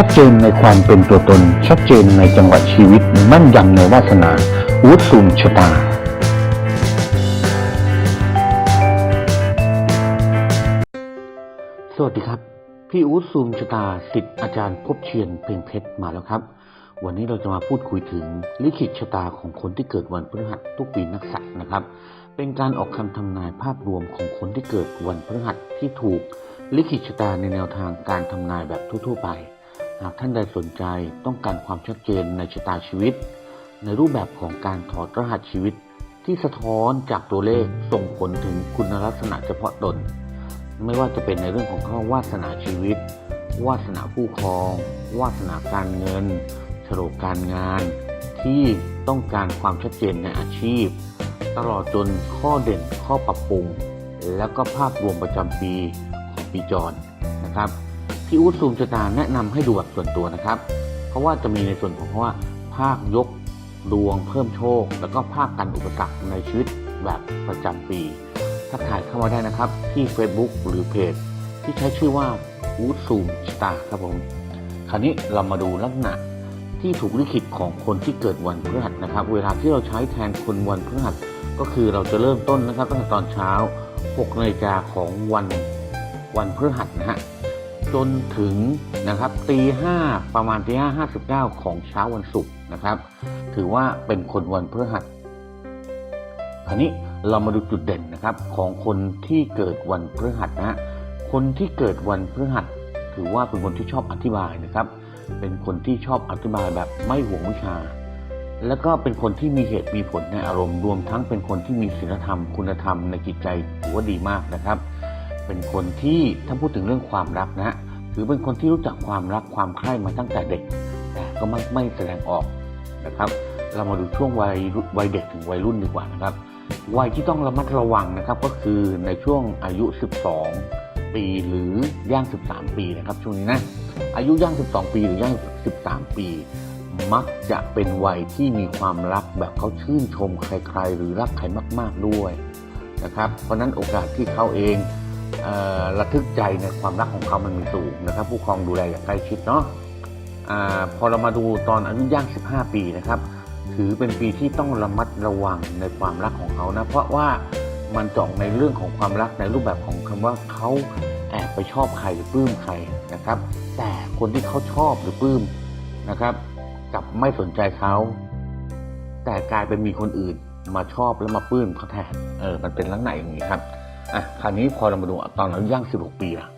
ชัดเจนในความเป็นตัวตน ชัดเจนในจังหวะชีวิต มั่นยำในวาสนาวุฒซูมชะตาสวัสดีครับ พี่อู๊ดซูมชะตาสิทธิ์อาจารย์พบเชียนเพ่งเพชรมาแล้วครับ วันนี้เราจะมาพูดคุยถึงลิขิตชะตาของคนที่เกิดวันพฤหัสทุกปีนักษัตร์นะครับ เป็นการออกคำทำนายภาพรวมของคนที่เกิดวันพฤหัสที่ถูกลิขิตชะตาในแนวทางการทำนายแบบทั่ว ๆ ไป หากท่านใดสนใจต้องการความชัดเจนในชะตาชีวิต ในรูปแบบของการถอดรหัสชีวิตที่สะท้อนจากตัวเลขส่งผลถึงคุณลักษณะเฉพาะตน ไม่ว่าจะเป็นในเรื่องของข้อวาสนาชีวิต วาสนาผู้ครอง วาสนาการเงินโฉลกการงาน ที่ต้องการความชัดเจนในอาชีพ ตลอดจนข้อเด่นข้อปรับปรุง แล้วก็ภาพรวมประจำปีของปีจรนะครับ พี่อู๊ดซูมชะตาแนะนำให้ดูแบบส่วนตัวนะครับ เพราะว่าจะมีในส่วนของว่า ภาคยกดวงเพิ่มโชค แล้วก็ภาคกันอุปสรรคในชีวิตแบบประจำปีทักทายเข้ามาได้นะครับ ที่ Facebook หรือเพจ ที่ใช้ชื่อว่าอู๊ดซูมชะตาครับผมคราวนี้เรามาดูลักษณะที่ถูกลิขิตของคนที่เกิดวันพฤหัสนะครับ เวลาที่เราใช้แทนคนวันพฤหัสก็คือเราจะเริ่มต้นนะครับตั้งแต่ตอนเช้า6นาฬิกาของวันวันพฤหัสนะฮะ จนถึงนะครับตีห้าประมาณตีห้าห้าสิบเก้าของเช้าวันศุกร์นะครับ ถือว่าเป็นคนวันพฤหัสคราวนี้เรามาดูจุดเด่นนะครับของคนที่เกิดวันพฤหัสนะฮะคนที่เกิดวันพฤหัส ถือว่าเป็นคนที่ชอบอธิบายนะครับ เป็นคนที่ชอบอธิบายแบบไม่หวงวิชา แล้วก็เป็นคนที่มีเหตุมีผลในอารมณ์รวมทั้งเป็นคนที่มีศีลธรรมคุณธรรมในจิตใจถือว่าดีมากนะครับ เป็นคนที่ถ้าพูดถึงเรื่องความรักนะฮะถือเป็นคนที่รู้จักความรักความใคร่มาตั้งแต่เด็ก แต่ก็ไม่ไม่แสดงออกนะครับ เรามาดูช่วงวัยวัยเด็กถึงวัยรุ่นดีกว่านะครับ วัยที่ต้องระมัดระวังนะครับ ก็คือในช่วงอายุ 12 ปีหรือย่าง 13 ปีนะครับ ช่วงนี้นะอายุย่าง 12 ปีหรือย่าง 13 ปี มักจะเป็นวัยที่มีความรักแบบเขาชื่นชมใครๆ หรือรักใครมาก ๆด้วยนะครับ เพราะนั้นโอกาสที่เขาเอง ระทึกใจในความรักของเขามันมีสูงนะครับ ผู้ครองดูแลอย่างใกล้ชิดเนาะอาพอเรามาดูตอนอายุย่าง 15 ปีนะครับ ถือเป็นปีที่ต้องระมัดระวังในความรักของเขานะ เพราะว่ามันเจาะในเรื่องของความรักในรูปแบบของคำว่าเขาแอบไปชอบใครหรือปลื้มใครนะครับ แต่คนที่เขาชอบหรือปลื้มนะครับกับไม่สนใจเขา แต่กลายเป็นมีคนอื่นมาชอบแล้วมาปลื้มเขาแทนเออมันเป็นลักษณะอย่างนี้ครับ อะคราวนี้พอเรามาดูตอนอายุย่าง16ปีละ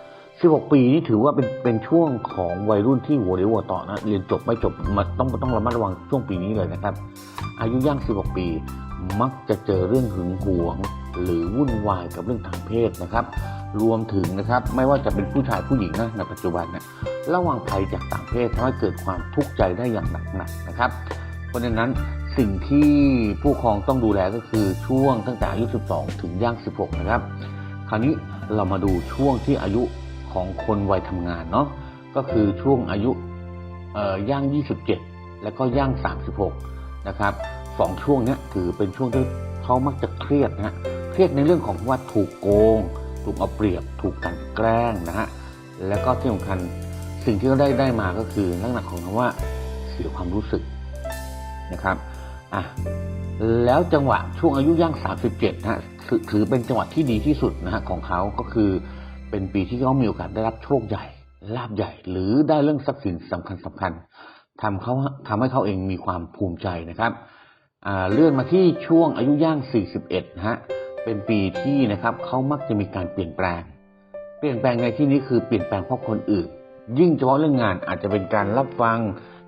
16ปีนี่ถือว่าเป็นเป็นช่วงของวัยรุ่นที่หัวเรียวหัวต่อนะเรียนจบไม่จบมาต้องต้องระมัดระวังช่วงปีนี้เลยนะครับ อายุย่าง16ปี มักจะเจอเรื่องหึงหวง หรือวุ่นวายกับเรื่องทางเพศนะครับ รวมถึงนะครับไม่ว่าจะเป็นผู้ชายผู้หญิงนะในปัจจุบันเนี่ยระวังภัยจากต่างเพศทำให้เกิดความทุกข์ใจได้อย่างหนักๆนะครับ เพราะฉะนั้น สิ่งที่ผู้ครองต้องดูแลก็คือช่วงตั้งแต่อายุ 12 ถึงย่าง 16 นะครับ คราวนี้เรามาดูช่วงที่อายุของคนวัยทำงานเนาะก็คือช่วงอายุย่าง 27 แล้วก็ย่าง 36 นะครับสองช่วงนี้ถือเป็นช่วงที่เขามักจะเครียดนะฮะเครียดในเรื่องของว่าถูกโกง ถูกเอาเปรียบ ถูกกันแกล้งนะฮะแล้วก็ที่สำคัญสิ่งที่เขาได้ได้มาก็คือลักษณะของคำว่าเสียความรู้สึกนะครับ อะแล้วจังหวะช่วงอายุย่าง 37นะฮะถือถือเป็นจังหวะที่ดีที่สุดนะฮะของเขาก็คือเป็นปีที่เขามีโอกาสได้รับโชคใหญ่ลาบใหญ่ หรือได้เรื่องทรัพย์สินสำคัญสำคัญทำเขาทำให้เขาเองมีความภูมิใจนะครับอ่าเลื่อนมาที่ช่วงอายุย่าง 41นะฮะเป็นปีที่นะครับเขามักจะมีการเปลี่ยนแปลง เปลี่ยนแปลงในที่นี้คือเปลี่ยนแปลงเพราะคนอื่น ยิ่งเฉพาะเรื่องงานอาจจะเป็นการรับฟัง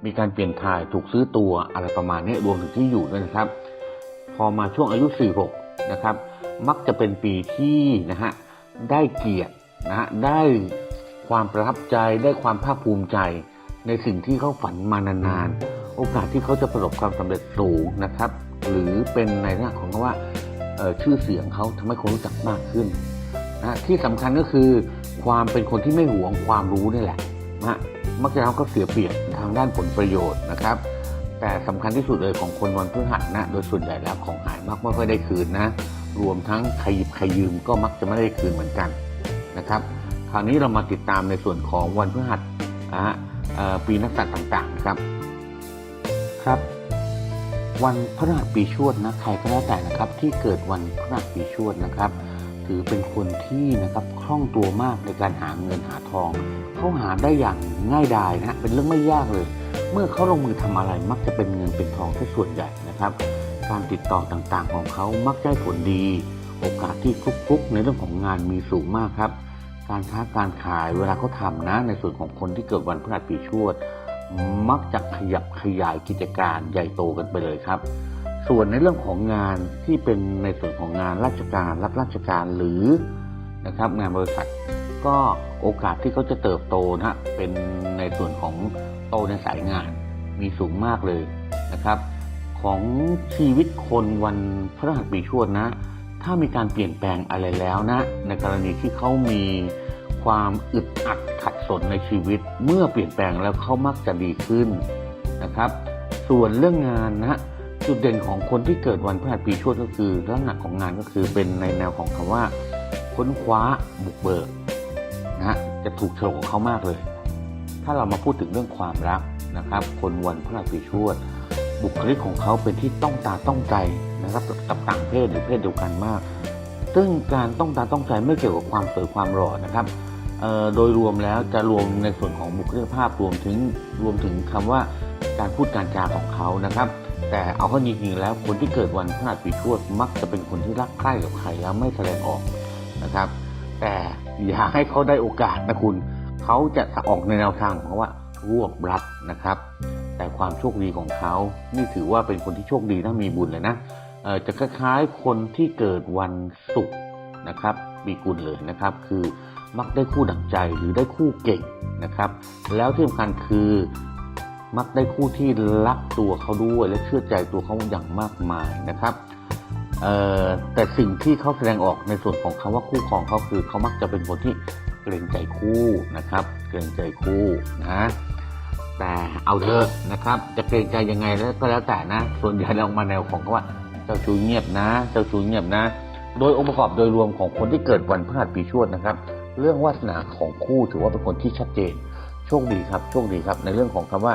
มีการเปลี่ยนถ่ายถูกซื้อตัวอะไรประมาณนี้รวมถึงที่อยู่ด้วยนะครับ พอมาช่วงอายุ 46 นะครับ มักจะเป็นปีที่นะฮะได้เกียรตินะฮะได้ความประทับใจได้ความภาคภูมิใจ ในสิ่งที่เขาฝันมานานๆ โอกาสที่เขาจะประสบความสำเร็จสูงนะครับ หรือเป็นในลักษณะของคำว่าชื่อเสียงเขาทำให้คนรู้จักมากขึ้นนะที่สำคัญก็คือความเป็นคนที่ไม่หวงความรู้นี่แหละนะมักจะทำเขาเสียเปรียบ ทางด้านผลประโยชน์นะครับ แต่สำคัญที่สุดเลยของคนวันพฤหัสนะโดยส่วนใหญ่แล้วของหายมักไม่ค่อยได้คืนนะ รวมทั้งใครหยิบใครยืมก็มักจะไม่ได้คืนเหมือนกันนะครับ คราวนี้เรามาติดตามในส่วนของวันพฤหัสนะฮะปีนักษัตริย์ต่างๆนะครับครับ วันพฤหัสปีชวดนะใครก็แล้วแต่นะครับที่เกิดวันพฤหัสปีชวดนะครับ ถือเป็นคนที่นะครับคล่องตัวมากในการหาเงินหาทอง เขาหาได้อย่างง่ายดายนะฮะเป็นเรื่องไม่ยากเลย เมื่อเขาลงมือทำอะไรมักจะเป็นเงินเป็นทองที่ส่วนใหญ่นะครับ การติดต่อต่างๆของเขามักได้ผลดี โอกาสที่ฟลุกๆในเรื่องของงานมีสูงมากครับ การค้าการขายเวลาเขาทำนะในส่วนของคนที่เกิดวันพฤหัสปีชวด มักจะขยับขยายกิจการใหญ่โตกันไปเลยครับ ส่วนในเรื่องของงานที่เป็นในส่วนของงานราชการรับราชการหรือนะครับงานบริษัท ก็โอกาสที่เขาจะเติบโตนะฮะเป็นในส่วนของโตในสายงานมีสูงมากเลยนะครับ ของชีวิตคนวันพฤหัสปีชวดนะ ถ้ามีการเปลี่ยนแปลงอะไรแล้วนะ ในกรณีที่เขามีความอึดอัดขัดสนในชีวิต เมื่อเปลี่ยนแปลงแล้วเขามักจะดีขึ้นนะครับ ส่วนเรื่องงานนะ จุดเด่นของคนที่เกิดวันพฤหัสปีชวดก็คือลักษณะของงานก็คือเป็นในแนวของคำว่า ค้นคว้าบุกเบิกนะฮะจะถูกโฉลกของเขามากเลย ถ้าเรามาพูดถึงเรื่องความรักนะครับ คนวันพฤหัสปีชวด บุคลิกของเขาเป็นที่ต้องตาต้องใจนะครับกับต่างเพศหรือเพศเดียวกันมาก ซึ่งการต้องตาต้องใจไม่เกี่ยวกับความสวยความหล่อนะครับโดยรวมแล้วจะรวมในส่วนของบุคลิกภาพรวมถึงรวมถึงคำว่าการพูดการจาของเขานะครับ แต่เอาเข้าจริงๆแล้วคนที่เกิดวันพฤหัสปีชวดมักจะเป็นคนที่รักใคร่กับใครแล้วไม่แสดงออกนะครับ แต่อย่าให้เขาได้โอกาสนะคุณ เขาจะออกในแนวทางของเขาว่ารวบรัดนะครับ แต่ความโชคดีของเขา นี่ถือว่าเป็นคนที่โชคดีนะมีบุญเลยนะจะคล้ายๆคนที่เกิดวันศุกร์นะครับปีกุลเลยนะครับ คือมักได้คู่ดังใจหรือได้คู่เก่งนะครับ แล้วที่สำคัญคือ มักได้คู่ที่รักตัวเขาด้วยและเชื่อใจตัวเขาอย่างมากมายนะครับแต่สิ่งที่เขาแสดงออกในส่วนของคำว่าคู่ครองเขาคือเขามักจะเป็นคนที่เกรงใจคู่นะครับ เกรงใจคู่นะแต่เอาเถอะนะครับ จะเกรงใจยังไงแล้วก็แล้วแต่นะ ส่วนใหญ่เรามาแนวของเขาว่าเจ้าชู้เงียบนะ เจ้าชู้เงียบนะ โดยองค์ประกอบโดยรวมของคนที่เกิดวันพฤหัสปีชวดนะครับ เรื่องวาสนาของคู่ถือว่าเป็นคนที่ชัดเจน ชคดีครับโชคดีครับในเรื่องของคำว่า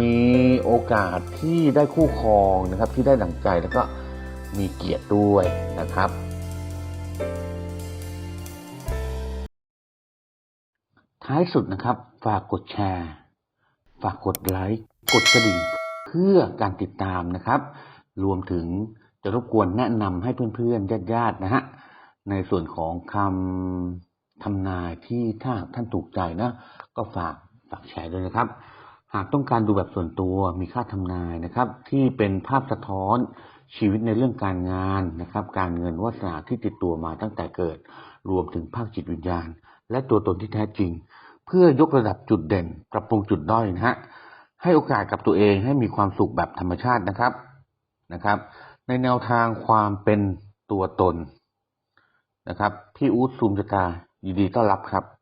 มีโอกาสที่ได้คู่ครองนะครับที่ได้ดังใจแล้วก็มีเกียรติด้วยนะครับ ท้ายสุดนะครับ ฝากกดแชร์ ฝากกดไลค์กดกระดิ่งเพื่อการติดตามนะครับ รวมถึงจะรบกวนแนะนำให้เพื่อนๆญาติๆนะฮะในส่วนของคำ ทำนายที่ถ้าท่านถูกใจนะ ก็ฝากฝากแชร์ด้วยนะครับ หากต้องการดูแบบส่วนตัวมีค่าทำนายนะครับ ที่เป็นภาพสะท้อนชีวิตในเรื่องการงานนะครับ การเงินวาสนาที่ติดตัวมาตั้งแต่เกิด รวมถึงภาคจิตวิญญาณ และตัวตนที่แท้จริง เพื่อยกระดับจุดเด่น ปรับปรุงจุดด้อยนะฮะให้โอกาสกับตัวเองให้มีความสุขแบบธรรมชาตินะครับนะครับ ในแนวทางความเป็นตัวตนนะครับ พี่อู๊ดซูมชะตา ยินดีต้อนรับครับ